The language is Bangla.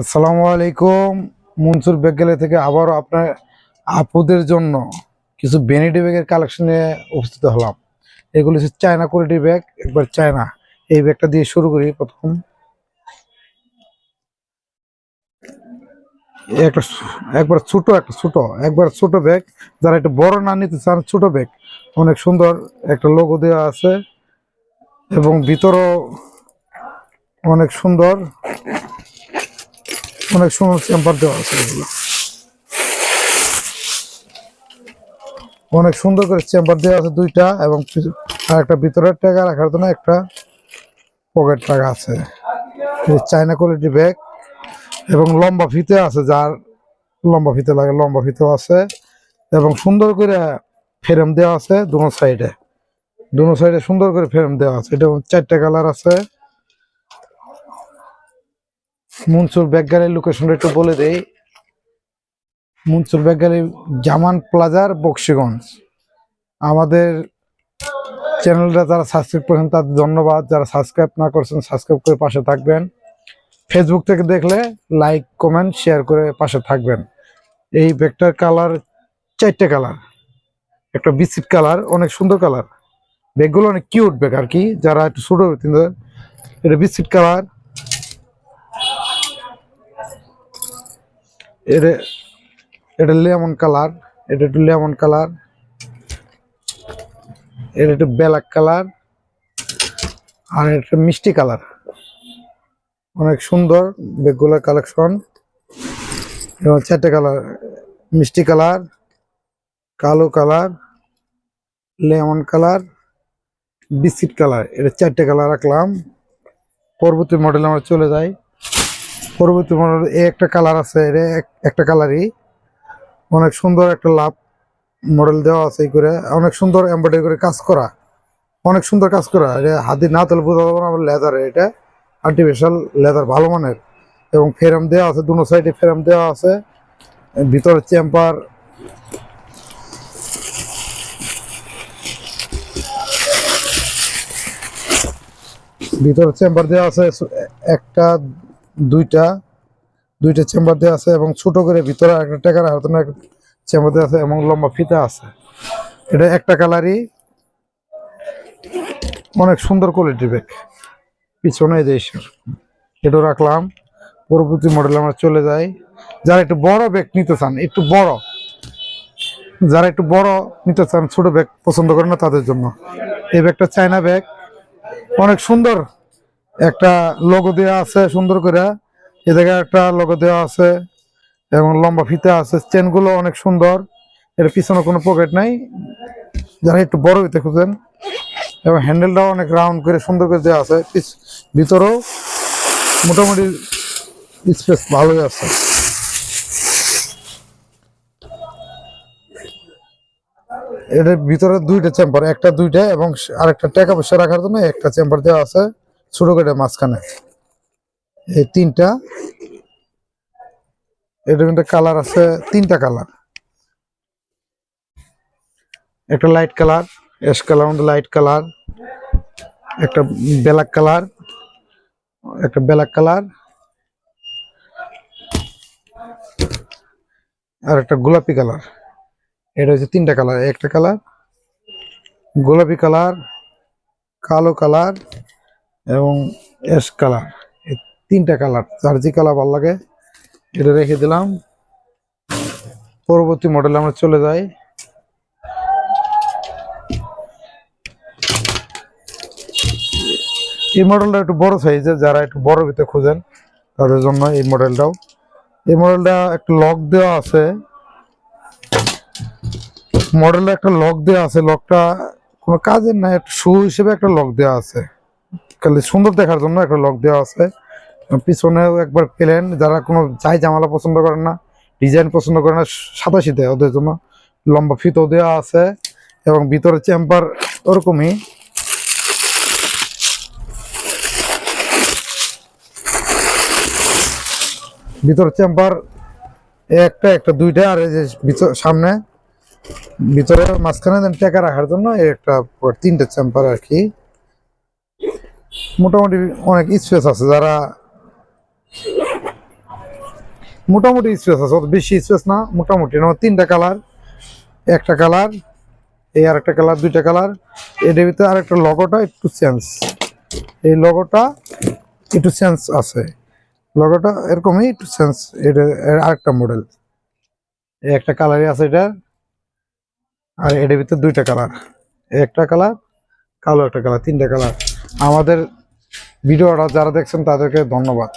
আসসালামু আলাইকুম। মনসুর ব্যাগ থেকে আবারও আপনার আপুদের জন্য কিছু বেনিডি ব্যাগের কালেকশন উপস্থিত হলাম। এগুলো হচ্ছে চায়না কোয়ালিটি ব্যাগ একবার চায়না এই ব্যাগটা দিয়ে শুরু করি প্রথম। একটা একবার ছোট, একটা ছোট, একবার ছোট ব্যাগ যারা একটু বড় না নিতে চান, ছোট ব্যাগ অনেক সুন্দর একটা লোগো দেওয়া আছে। এবং ভিতরও অনেক সুন্দর। অনেক সুন্দর চেম্বার দেওয়া আছে অনেক সুন্দর করে চেম্বার দেওয়া আছে দুইটা এবং একটা ভিতরের টাকা রাখার জন্য একটা পকেট টাকা আছে। চায়না কোয়ালিটি ব্যাগ এবং লম্বা ফিতে আছে যার লম্বা ফিতে লাগে, লম্বা ফিতেও আছে এবং সুন্দর করে ফ্রেম দেওয়া আছে দুনো সাইডে দুনো সাইডে সুন্দর করে ফ্রেম দেওয়া আছে। এটা চারটা কালার আছে। মনসুর ব্যাগগাড়ির লোকেশনটা একটু বলে দেই। মনসুর ব্যাগগাড়ি জামান প্লাজার বক্সিগঞ্জ। আমাদের চ্যানেলটা যারা সাবস্ক্রাইব করেছেন, তাদের ধন্যবাদ। যারা সাবস্ক্রাইব না করছেন সাবস্ক্রাইব করে পাশে থাকবেন। ফেসবুক থেকে দেখলে লাইক কমেন্ট শেয়ার করে পাশে থাকবেন। এই ব্যাগটার কালার চারটে কালার একটা বিস্কিট কালার অনেক সুন্দর কালার ব্যাগগুলো অনেক কিউট ব্যাগ আর কি, যারা একটু ছোট, কিন্তু এটা বিস্কিট কালার এটা এটা লেমন কালার, এটা একটু লেমন কালার, এটা একটু ব্ল্যাক কালার, আর এটা মিষ্টি কালার। অনেক সুন্দর বেগুলার কালেকশন। এবং চারটে কালার, মিষ্টি কালার, কালো colour, lemon colour, biscuit colour. এটা চারটে কালার রাখলাম। পরবর্তী মডেল আমরা চলে যাই। পরবর্তী এই একটা কালার আছে এটা এক- একটা কালারই অনেক সুন্দর একটা লাভ মডেল দেওয়া আছে এই করে। অনেক সুন্দর এমব্রয়ডারি করে কাজ করা। অনেক সুন্দর কাজ করা। এটা হাতে না তাহলে বোঝা যাবে না লেদার এটা আর্টিফিশিয়াল লেদার ভালো মানের। এবং ফেরাম দেওয়া আছে দুনো সাইডে ফ্রেম দেওয়া আছে। ভিতরে চেম্বার ভিতরে চেম্বার দেওয়া আছে, একটা দুইটা দুইটা চেম্বার দেওয়া আছে এবং ছোট করে ভিতরে একটা টাকার হাতনে চেম্বার দেওয়া আছে এবং লম্বা ফিতা আছে। এটা একটা কালারই অনেক সুন্দর কোয়ালিটির ব্যাগ পিছনে দেশ এটাও রাখলাম। পরবর্তী মডেল আমরা চলে যাই। যারা একটু বড় ব্যাগ নিতে চান, একটু বড়, যারা একটু বড় নিতে চান, ছোট ব্যাগ পছন্দ করে না তাদের জন্য। এই ব্যাগটা চায়না ব্যাগ অনেক সুন্দর একটা লোগো দেওয়া আছে সুন্দর করে। এ জায়গায় একটা লোগো দেওয়া আছে এবং লম্বা ফিতা আছে। চেনগুলো অনেক সুন্দর। এর পিছনে কোনো পকেট নাই। যারা একটু বড় হইতে খুঁজেন। এবং হ্যান্ডেলটাও অনেক রাউন্ড করে সুন্দর করে দেওয়া আছে। ভিতরেও মোটামুটি স্পেস ভালোই আছে। এটার ভিতরে দুইটা চেম্বার একটা দুইটা এবং আরেকটা টাকা পয়সা রাখার জন্য একটা চেম্বার দেওয়া আছে। ছোট করে মাঝখানে। এই তিনটা। এটার মধ্যে কালার আছে, তিনটা কালার একটা light colour ash colour light colour একটা ব্ল্যাক কালার একটা ব্ল্যাক কালার আর একটা গোলাপি কালার এটা হচ্ছে তিনটা কালার একটা কালার গোলাপি কালার কালো কালার এবং অ্যাশ কালার এই তিনটা কালার যার কালার ভালো লাগে। এটা রেখে দিলাম। পরবর্তী মডেলে আমরা চলে যাই। এই মডেলটা একটু বড় সাইজের যারা একটু বড় ভিতরে খোঁজেন, তাদের জন্য এই মডেলটাও এই মডেলটা একটা লক দেওয়া আছে। মডেলে একটা লক দেওয়া আছে। লকটা কোনো কাজের না একটা শু হিসেবে একটা লক দেওয়া আছে। খালি সুন্দর দেখার জন্য একটা লক দেওয়া আছে। পিছনেও একবার প্লেন, যারা কোনো চাই জামালা পছন্দ করে না ডিজাইন পছন্দ করে না সাদা শীতে ওদের জন্য। লম্বা ফিতো দেওয়া আছে এবং ভিতরে চেম্বার ওরকমই। ভিতরে চেম্বার একটা একটা, দুইটা, আর এই যে ভিতর, সামনে। ভিতরে মাঝখানে টাকা রাখার জন্য একটা তিনটে চেম্বার আর কি। মোটামুটি অনেক স্পেস আছে, যারা মোটামুটি স্পেস আছে, অত বেশি স্পেস না, মোটামুটি। আমার তিনটা কালার একটা কালার এই আর একটা কালার দুইটা কালার এটার ভিতরে আর একটা লগোটা একটু চেঞ্জ এই লগোটা একটু চেঞ্জ আছে। লগোটা এরকমই একটু চেঞ্জ এটা আরেকটা মডেল এই একটা কালারই আছে এটা, আর এটার ভিতরে দুইটা কালার একটা কালার কালো একটা কালার তিনটা কালার আমাদের ভিডিওটা যারা দেখছেন তাদেরকে ধন্যবাদ।